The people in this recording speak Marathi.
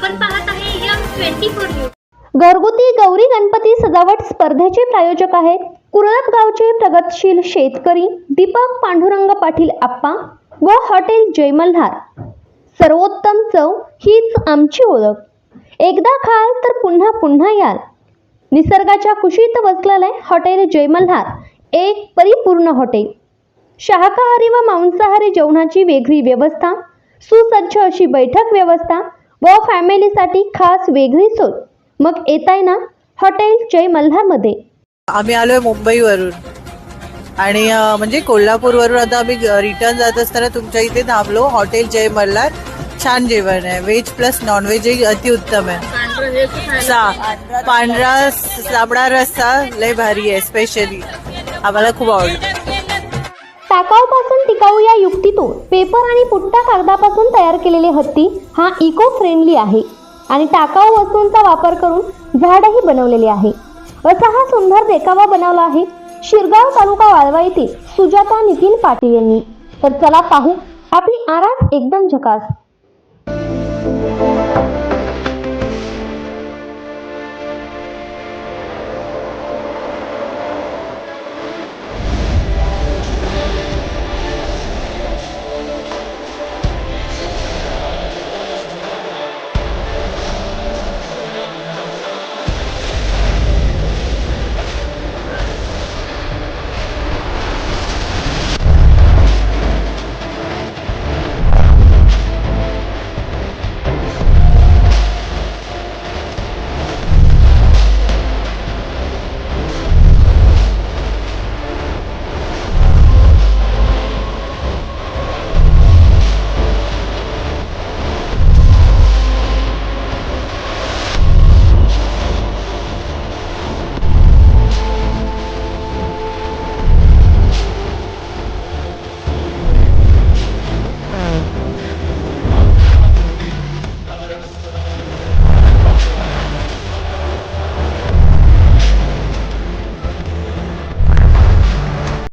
आपण पाहत आहे यम ट्वेंटी फोर न्यूज. घरगुती गौरी गणपती सजावट स्पर्धेचे प्रायोजक आहेत. कुरळप गावचे प्रगतशील शेतकरी दीपक पांडुरंग पाटील आप्पा व हॉटेल जयमल्हार. सर्वोत्तम चव हीच आमची ओळख. एकदा खाल तर पुन्हा पुन्हा याल. निसर्गाच्या कुशीत वसलेले हॉटेल जयमल्हार एक परिपूर्ण हॉटेल. शाकाहारी व मांसाहारी जेवणाची वेगळी व्यवस्था सुसज्ज अशी बैठक व्यवस्था व फॅमिलीसाठी खास वेगळी सोय. मग येताय ना हॉटेल जय मल्हारमध्ये. आम्ही आलोय मुंबईवरून. आणि म्हणजे कोल्हापूरवरून आता आम्ही रिटर्न जात असताना तुमच्या इथे थांबलो. हॉटेल जय मल्हार. छान जेवण आहे. व्हेज प्लस नॉन व्हेज अतिउत्तम आहे. सा पांढरा साबडा रस्सा लय भारी आहे स्पेशली आम्हाला खूप आवडलं टाकाऊपासून टिकाऊ या युक्तीतून पेपर आणि पुट्टा कागदापासून तयार केलेले हत्ती हा इको फ्रेंडली आहे. आणि टाकाऊ वस्तूंचा वापर करून झाडही बनवलेले आहे. असा हा सुंदर देखावा बनवला आहे शिरगाव तालुका वाळवा येथील सुजाता नितीन पाटील यांनी. तर चला पाहू आपली आरास एकदम झकास.